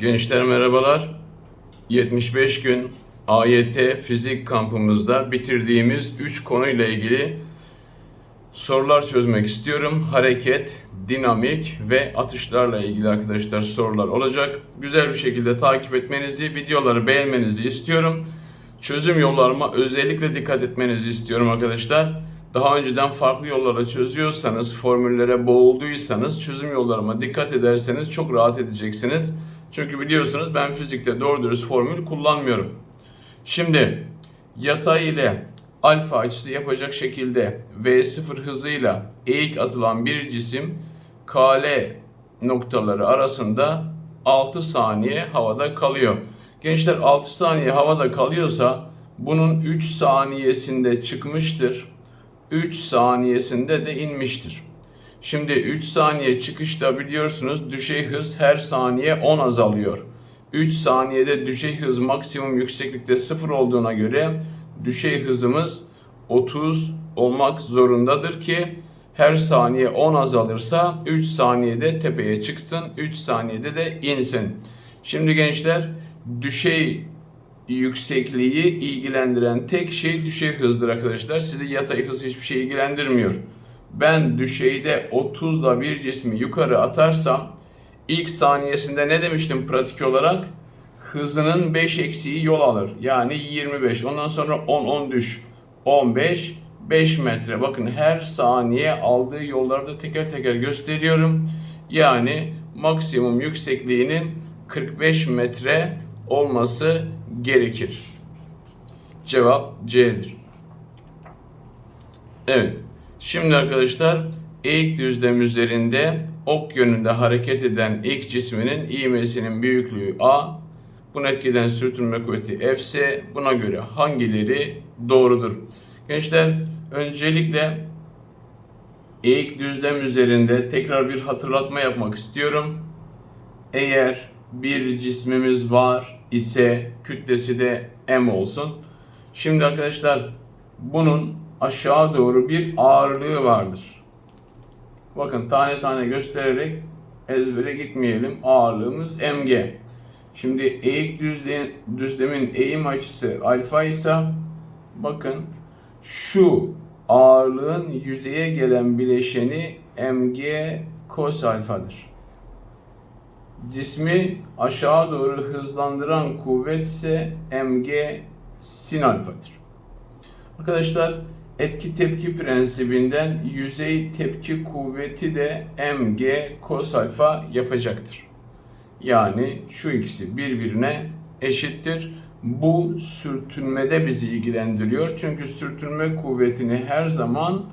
Gençler merhabalar. 75 gün AYT fizik kampımızda bitirdiğimiz 3 konuyla ilgili sorular çözmek istiyorum. Hareket, dinamik ve atışlarla ilgili arkadaşlar sorular olacak. Güzel bir şekilde takip etmenizi, videoları beğenmenizi istiyorum. Çözüm yollarıma özellikle dikkat etmenizi istiyorum arkadaşlar. Daha önceden farklı yollarla çözüyorsanız, formüllere boğulduysanız çözüm yollarıma dikkat ederseniz çok rahat edeceksiniz. Çünkü biliyorsunuz ben fizikte doğru dürüst formül kullanmıyorum. Şimdi yatay ile alfa açısı yapacak şekilde V0 hızıyla eğik atılan bir cisim KL noktaları arasında 6 saniye havada kalıyor. Gençler 6 saniye havada kalıyorsa bunun 3 saniyesinde çıkmıştır. 3 saniyesinde de inmiştir. Şimdi 3 saniye çıkışta biliyorsunuz düşey hız her saniye 10 azalıyor. 3 saniyede düşey hız maksimum yükseklikte 0 olduğuna göre düşey hızımız 30 olmak zorundadır ki her saniye 10 azalırsa 3 saniyede tepeye çıksın, 3 saniyede de insin. Şimdi gençler düşey yüksekliği ilgilendiren tek şey düşey hızdır arkadaşlar. Sizi yatay hız hiçbir şey ilgilendirmiyor. Ben düşeyde 30'la bir cismi yukarı atarsam ilk saniyesinde ne demiştim pratik olarak? Hızının 5 eksiği yol alır. Yani 25. Ondan sonra 10 10 düş. 15 5 metre. Bakın her saniye aldığı yolları da teker teker gösteriyorum. Yani maksimum yüksekliğinin 45 metre olması gerekir. Cevap C'dir. Evet. Şimdi arkadaşlar eğik düzlem üzerinde ok yönünde hareket eden ilk cisminin ivmesinin büyüklüğü A. Bunu etkiden sürtünme kuvveti Fs. Buna göre hangileri doğrudur? Gençler öncelikle eğik düzlem üzerinde tekrar bir hatırlatma yapmak istiyorum. Eğer bir cismimiz var ise kütlesi de m olsun. Şimdi arkadaşlar bunun aşağı doğru bir ağırlığı vardır. Bakın tane tane göstererek ezbere gitmeyelim. Ağırlığımız mg. Şimdi eğik düzlem, düzlemin eğim açısı alfa ise bakın şu ağırlığın yüzeye gelen bileşeni mg cos alfadır. Cismi aşağı doğru hızlandıran kuvvet ise mg sin alfadır. Arkadaşlar etki tepki prensibinden yüzey tepki kuvveti de mg cos alfa yapacaktır. Yani şu ikisi birbirine eşittir. Bu sürtünmede bizi ilgilendiriyor. Çünkü sürtünme kuvvetini her zaman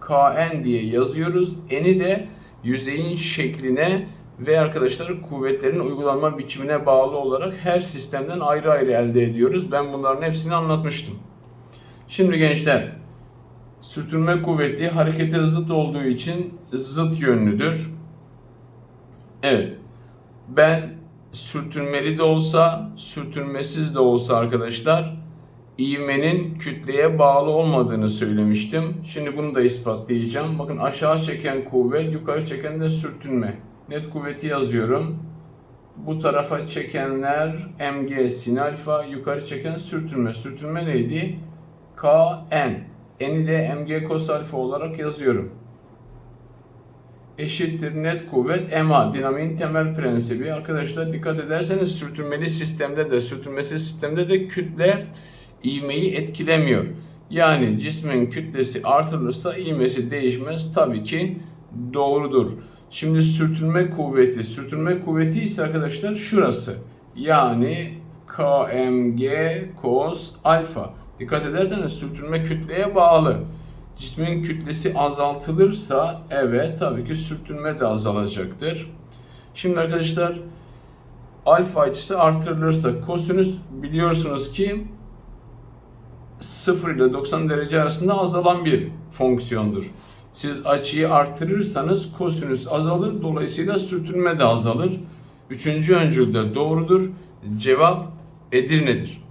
Kn diye yazıyoruz. N'i de yüzeyin şekline ve arkadaşlar kuvvetlerin uygulanma biçimine bağlı olarak her sistemden ayrı ayrı elde ediyoruz. Ben bunların hepsini anlatmıştım. Şimdi gençler, sürtünme kuvveti harekete zıt olduğu için zıt yönlüdür. Evet, ben sürtünmeli de olsa, sürtünmesiz de olsa arkadaşlar, ivmenin kütleye bağlı olmadığını söylemiştim. Şimdi bunu da ispatlayacağım. Bakın aşağı çeken kuvvet, yukarı çeken de sürtünme. Net kuvveti yazıyorum. Bu tarafa çekenler mg sin alfa, yukarı çeken sürtünme. Sürtünme neydi? Kn. N'i de mg cos alfa olarak yazıyorum. Eşittir net kuvvet ma. Dinamiğin temel prensibi. Arkadaşlar dikkat ederseniz sürtünmeli sistemde de sürtünmesiz sistemde de kütle ivmeyi etkilemiyor. Yani cismin kütlesi artırılırsa ivmesi değişmez. Tabii ki doğrudur. Şimdi sürtünme kuvveti. Sürtünme kuvveti ise arkadaşlar şurası. Yani kmg cos alfa. Dikkat ederseniz sürtünme kütleye bağlı. Cismin kütlesi azaltılırsa evet tabii ki sürtünme de azalacaktır. Şimdi arkadaşlar alfa açısı artırılırsa kosinüs biliyorsunuz ki 0 ile 90 derece arasında azalan bir fonksiyondur. Siz açıyı artırırsanız kosinüs azalır. Dolayısıyla sürtünme de azalır. Üçüncü öncül de doğrudur. Cevap Edirne'dir.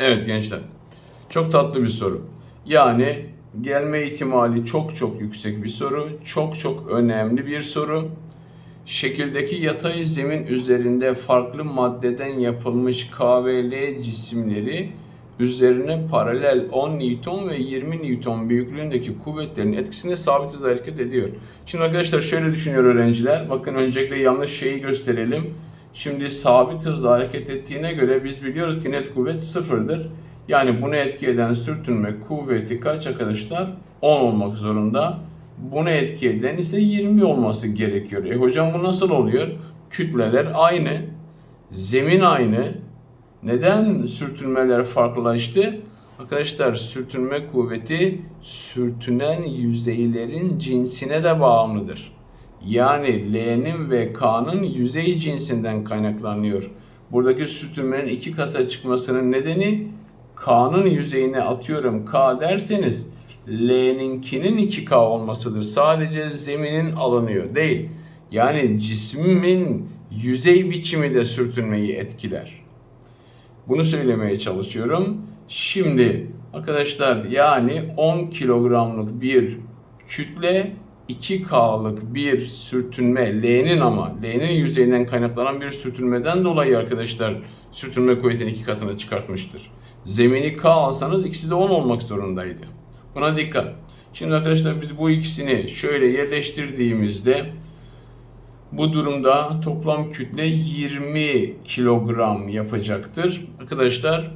Evet gençler. Çok tatlı bir soru. Yani Gelme ihtimali çok çok yüksek bir soru. Çok çok önemli bir soru. Şekildeki yatay zemin üzerinde farklı maddeden yapılmış KVL cisimleri üzerine paralel 10 Newton ve 20 Newton büyüklüğündeki kuvvetlerin etkisinde sabit hızla hareket ediyor. Şimdi arkadaşlar şöyle düşünüyor öğrenciler. Bakın öncelikle yanlış şeyi gösterelim. Şimdi sabit hızla hareket ettiğine göre biz biliyoruz ki net kuvvet sıfırdır. Yani bunu etki eden sürtünme kuvveti kaç arkadaşlar? 10 olmak zorunda. Bunu etki eden ise 20 olması gerekiyor. E hocam bu nasıl oluyor? Kütleler aynı. Zemin aynı. Neden sürtünmeler farklılaştı? Arkadaşlar sürtünme kuvveti sürtünen yüzeylerin cinsine de bağımlıdır. Yani L'nin ve K'nın yüzey cinsinden kaynaklanıyor. Buradaki sürtünmenin iki kata çıkmasının nedeni K'nın yüzeyine atıyorum K derseniz L'ninkinin 2K olmasıdır. Sadece zeminin alınıyor değil. Yani cismin yüzey biçimi de sürtünmeyi etkiler. Bunu söylemeye çalışıyorum. Şimdi arkadaşlar yani 10 kilogramlık bir kütle 2K'lık bir sürtünme L'nin ama L'nin yüzeyinden kaynaklanan bir sürtünmeden dolayı arkadaşlar sürtünme kuvvetini iki katına çıkartmıştır. Zemini K alsanız ikisi de 10 olmak zorundaydı. Buna dikkat. Şimdi arkadaşlar biz bu ikisini şöyle yerleştirdiğimizde bu durumda toplam kütle 20 kilogram yapacaktır. Arkadaşlar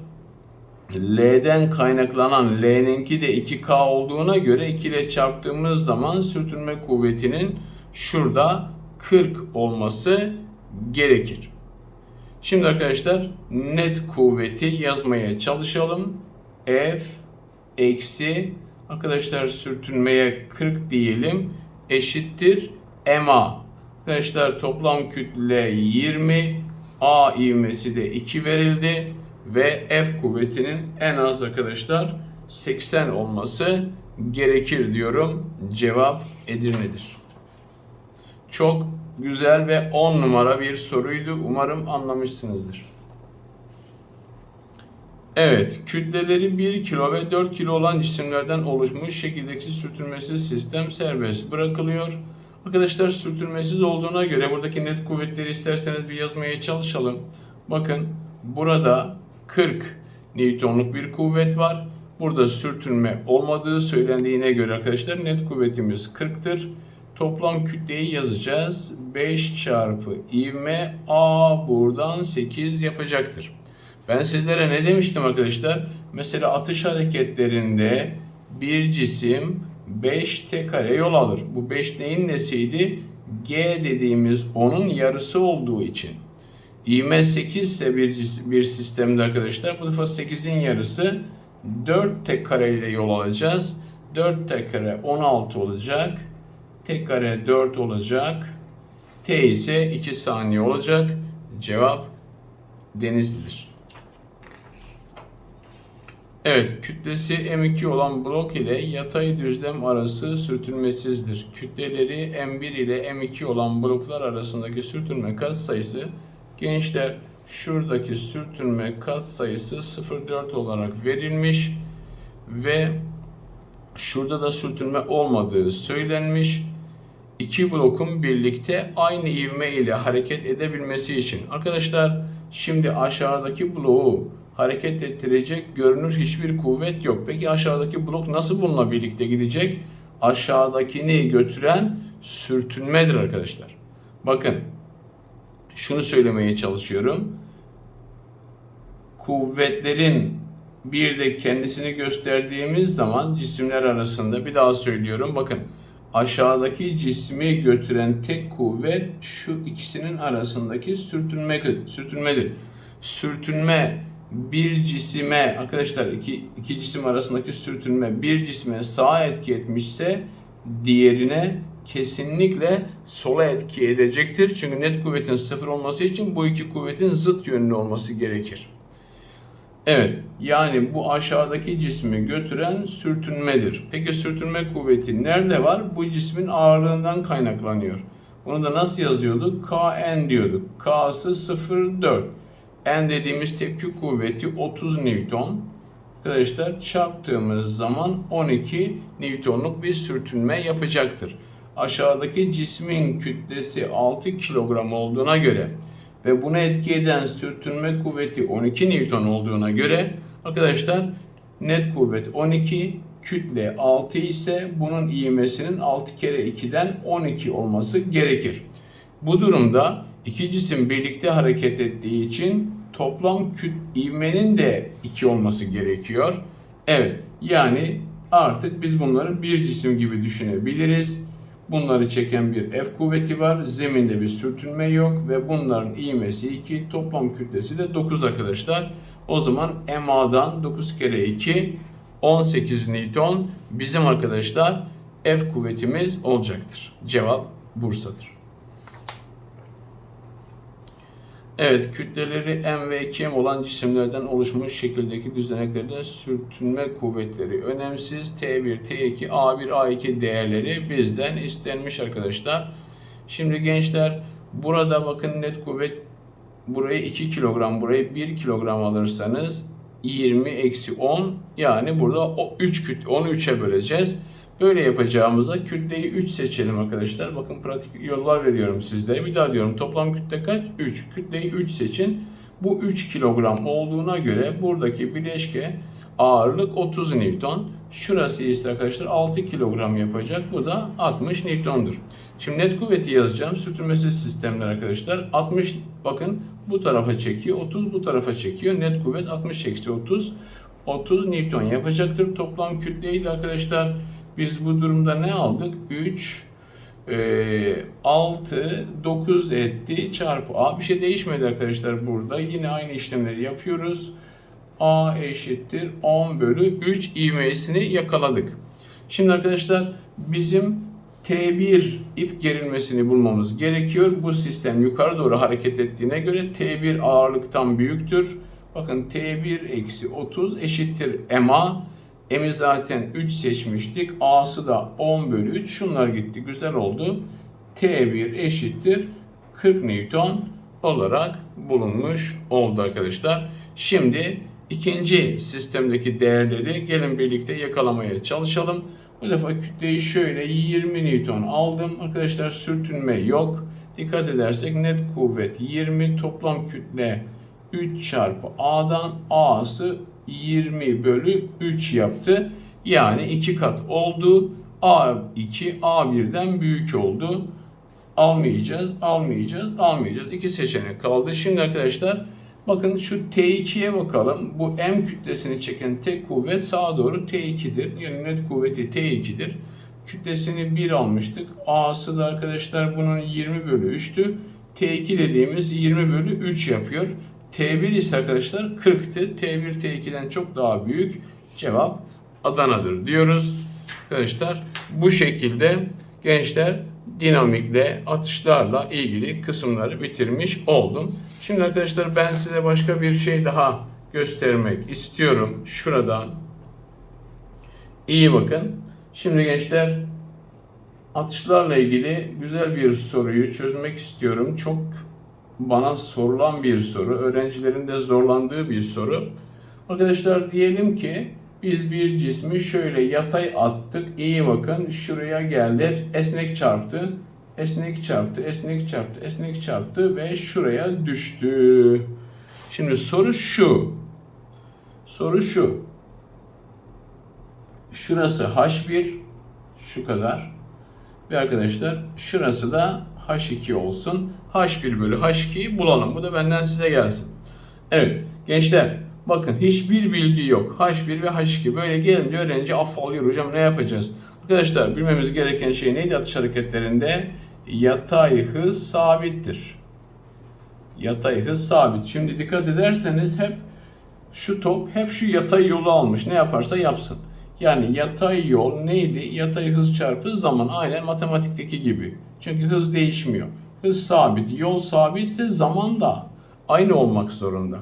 L'den kaynaklanan L'ninki de 2K olduğuna göre 2 ile çarptığımız zaman sürtünme kuvvetinin şurada 40 olması gerekir. Şimdi arkadaşlar net kuvveti yazmaya çalışalım. F eksi arkadaşlar sürtünmeye 40 diyelim eşittir MA. Arkadaşlar toplam kütle 20 A ivmesi de 2 verildi ve F kuvvetinin en az arkadaşlar 80 olması gerekir diyorum. Cevap Edirne'dir. Çok güzel ve 10 numara bir soruydu. Umarım anlamışsınızdır. Evet, kütleleri 1 kilo ve 4 kilo olan cisimlerden oluşmuş şekildeki sürtünmesiz sistem serbest bırakılıyor. Arkadaşlar sürtünmesiz olduğuna göre buradaki net kuvvetleri isterseniz bir yazmaya çalışalım. Bakın burada 40 Newton'luk bir kuvvet var. Burada sürtünme olmadığı söylendiğine göre arkadaşlar net kuvvetimiz 40'tır. Toplam kütleyi yazacağız. 5 çarpı ivme A buradan 8 yapacaktır. Ben sizlere ne demiştim arkadaşlar? Mesela atış hareketlerinde bir cisim 5 t kare yol alır. Bu 5 neyin nesiydi? G dediğimiz onun yarısı olduğu için. İğme 8 ise bir, bir sistemde arkadaşlar bu defa 8'in yarısı 4 t kare ile yol alacağız. 4 t kare 16 olacak. T kare 4 olacak. T ise 2 saniye olacak. Cevap denizlidir. Evet, kütlesi M2 olan blok ile yatay düzlem arası sürtünmesizdir. Kütleleri M1 ile M2 olan bloklar arasındaki sürtünme katsayısı gençler şuradaki sürtünme katsayısı 0.4 olarak verilmiş ve şurada da sürtünme olmadığı söylenmiş. İki blokun birlikte aynı ivme ile hareket edebilmesi için. Arkadaşlar şimdi aşağıdaki bloğu hareket ettirecek görünür hiçbir kuvvet yok. Peki aşağıdaki blok nasıl bununla birlikte gidecek? Aşağıdakini götüren sürtünmedir arkadaşlar. Bakın şunu söylemeye çalışıyorum. Kuvvetlerin bir de kendisini gösterdiğimiz zaman cisimler arasında bir daha söylüyorum. Bakın aşağıdaki cismi götüren tek kuvvet şu ikisinin arasındaki sürtünme, sürtünmedir. Sürtünme bir cisime arkadaşlar iki, iki cisim arasındaki sürtünme bir cisme sağa etki etmişse diğerine kesinlikle sola etki edecektir. Çünkü net kuvvetin sıfır olması için bu iki kuvvetin zıt yönlü olması gerekir. Evet, yani bu aşağıdaki cismi götüren sürtünmedir. Peki sürtünme kuvveti nerede var? Bu cismin ağırlığından kaynaklanıyor. Bunu da nasıl yazıyorduk? Kn diyorduk. K'sı 0,4. N dediğimiz tepki kuvveti 30 Newton. arkadaşlar çarptığımız zaman 12 Newton'luk bir sürtünme yapacaktır. Aşağıdaki cismin kütlesi 6 kilogram olduğuna göre ve buna etki eden sürtünme kuvveti 12 Newton olduğuna göre arkadaşlar net kuvvet 12, kütle 6 ise bunun ivmesinin 6 kere 2'den 12 olması gerekir. Bu durumda iki cisim birlikte hareket ettiği için toplam küt ivmenin de 2 olması gerekiyor. Evet yani artık biz bunları bir cisim gibi düşünebiliriz. Bunları çeken bir F kuvveti var. Zeminde bir sürtünme yok ve bunların ivmesi 2, toplam kütlesi de 9 arkadaşlar. O zaman MA'dan 9 kere 2 18 Newton bizim arkadaşlar F kuvvetimiz olacaktır. Cevap Bursa'dır. Evet, kütleleri M ve 2M olan cisimlerden oluşmuş şekildeki düzeneklerde sürtünme kuvvetleri önemsiz. T1, T2, A1, A2 değerleri bizden istenmiş arkadaşlar. Şimdi gençler burada bakın net kuvvet burayı 2 kilogram, burayı 1 kilogram alırsanız 20 eksi 10 yani burada o 3 küt 10'u 3'e böleceğiz. Böyle yapacağımızda kütleyi 3 seçelim arkadaşlar. Bakın pratik yollar veriyorum sizlere. Bir daha diyorum toplam kütle kaç? 3. Kütleyi 3 seçin. Bu 3 kilogram olduğuna göre buradaki bileşke ağırlık 30 Newton. Şurası ise arkadaşlar 6 kilogram yapacak. Bu da 60 Newton'dur. Şimdi net kuvveti yazacağım. Sürtünmesiz sistemler arkadaşlar. 60 bakın bu tarafa çekiyor. 30 bu tarafa çekiyor. Net kuvvet 60 eksi 30. 30 Newton yapacaktır. Toplam kütleyi de arkadaşlar biz bu durumda ne aldık? 3 e, 6 9 etti çarpı A. Bir şey değişmedi arkadaşlar burada. Yine aynı işlemleri yapıyoruz. A eşittir 10 bölü 3 ivmesini yakaladık. Şimdi arkadaşlar bizim T1 ip gerilmesini bulmamız gerekiyor. Bu sistem yukarı doğru hareket ettiğine göre T1 ağırlıktan büyüktür. Bakın T1 eksi 30 eşittir MA. M'i zaten 3 seçmiştik. A'sı da 10 bölü 3. Şunlar gitti. Güzel oldu. T1 eşittir 40 Newton olarak bulunmuş oldu arkadaşlar. Şimdi ikinci sistemdeki değerleri gelin birlikte yakalamaya çalışalım. Bu defa kütleyi şöyle 20 Newton aldım. Arkadaşlar sürtünme yok. Dikkat edersek net kuvvet 20 toplam kütle 3 çarpı A'dan A'sı 20 bölü 3 yaptı. Yani 2 kat oldu. A2 A1'den büyük oldu. Almayacağız, almayacağız, almayacağız. İki seçenek kaldı. Şimdi arkadaşlar bakın şu T2'ye bakalım. Bu M kütlesini çeken tek kuvvet sağa doğru T2'dir. Yani net kuvveti T2'dir. Kütlesini 1 almıştık. A'sı da arkadaşlar bunun 20 bölü 3'tü. T2 dediğimiz 20 bölü 3 yapıyor. T1 ise arkadaşlar 40'tı. T1 T2'den çok daha büyük. Cevap Adana'dır diyoruz. Arkadaşlar bu şekilde gençler dinamikle, atışlarla ilgili kısımları bitirmiş oldum. Şimdi arkadaşlar ben size başka bir şey daha göstermek istiyorum. Şuradan iyi bakın. Şimdi gençler atışlarla ilgili güzel bir soruyu çözmek istiyorum. Çok bana sorulan bir soru, öğrencilerin de zorlandığı bir soru. Arkadaşlar diyelim ki biz bir cismi şöyle yatay attık. İyi bakın şuraya geldi. Esnek çarptı. Esnek çarptı, esnek çarptı, esnek çarptı ve şuraya düştü. Şimdi soru şu. Soru şu. Şurası H1 şu kadar. Ve arkadaşlar şurası da H2 olsun. H1 bölü H2'yi bulalım. Bu da benden size gelsin. Evet gençler bakın hiçbir bilgi yok. H1 ve H2 böyle gelince öğrenci affalıyor hocam ne yapacağız? Arkadaşlar bilmemiz gereken şey neydi atış hareketlerinde? Yatay hız sabittir. Yatay hız sabit. Şimdi dikkat ederseniz hep şu top hep şu yatay yolu almış. Ne yaparsa yapsın. Yani yatay yol neydi? Yatay hız çarpı zaman aynen matematikteki gibi. Çünkü hız değişmiyor. Hız sabit, yol sabitse zaman da aynı olmak zorunda.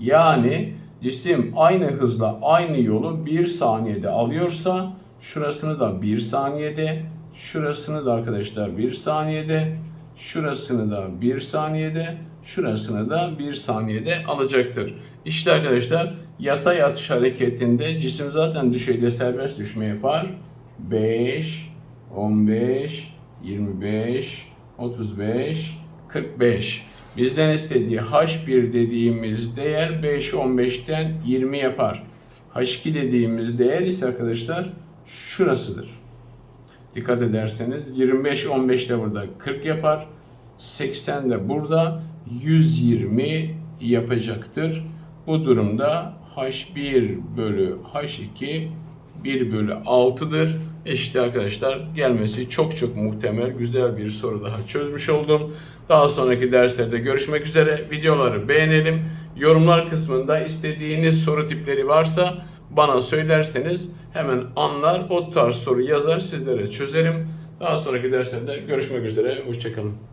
Yani cisim aynı hızla aynı yolu bir saniyede alıyorsa şurasını da bir saniyede, şurasını da arkadaşlar bir saniyede, şurasını da bir saniyede, şurasını da bir saniyede alacaktır. İşte arkadaşlar Yatay atış hareketinde cisim zaten düşeyde serbest düşme yapar. 5, 15, 25, 35, 45. Bizden istediği H1 dediğimiz değer 5 15'ten 20 yapar. H2 dediğimiz değer ise arkadaşlar şurasıdır. Dikkat ederseniz 25 15 de burada 40 yapar. 80 de burada 120 yapacaktır. Bu durumda H1 bölü H2 1 bölü 6'dır. İşte arkadaşlar gelmesi çok çok muhtemel güzel bir soru daha çözmüş oldum. Daha sonraki derslerde görüşmek üzere. Videoları beğenelim. Yorumlar kısmında istediğiniz soru tipleri varsa bana söylerseniz hemen anlar o tarz soru yazar sizlere çözerim. Daha sonraki derslerde görüşmek üzere. Hoşçakalın.